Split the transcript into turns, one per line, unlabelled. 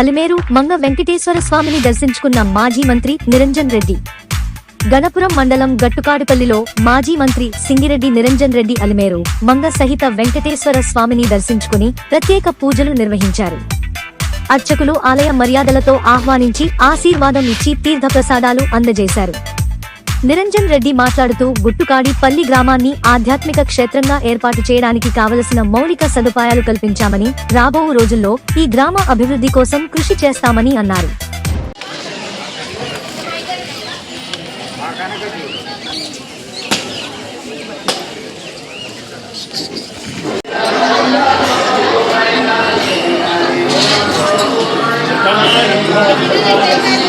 అలిమేరు మంగ వెంకటేశ్వర స్వామిని దర్శించుకున్న మాజీ మంత్రి నిరంజన్ రెడ్డి. గణపురం మండలం గట్టుకాడుపల్లిలో మాజీ మంత్రి సింగిరెడ్డి నిరంజన్ రెడ్డి అలిమేరు మంగ సహిత వెంకటేశ్వర స్వామిని దర్శించుకుని ప్రత్యేక పూజలు నిర్వహించారు. అర్చకులు ఆలయ మర్యాదలతో ఆహ్వానించి ఆశీర్వాదం ఇచ్చి తీర్థప్రసాదాలు అందజేశారు. నిరంజన్ రెడ్డి మాట్లాడుతూ గుట్టుకాడి పల్లి గ్రామాన్ని ఆధ్యాత్మిక క్షేత్రంగా ఏర్పాటు చేయడానికి కావలసిన మౌలిక సదుపాయాలు కల్పించామని రాబో రోజుల్లో ఈ గ్రామ అభివృద్ధి కోసం కృషి చేస్తామని అన్నారు.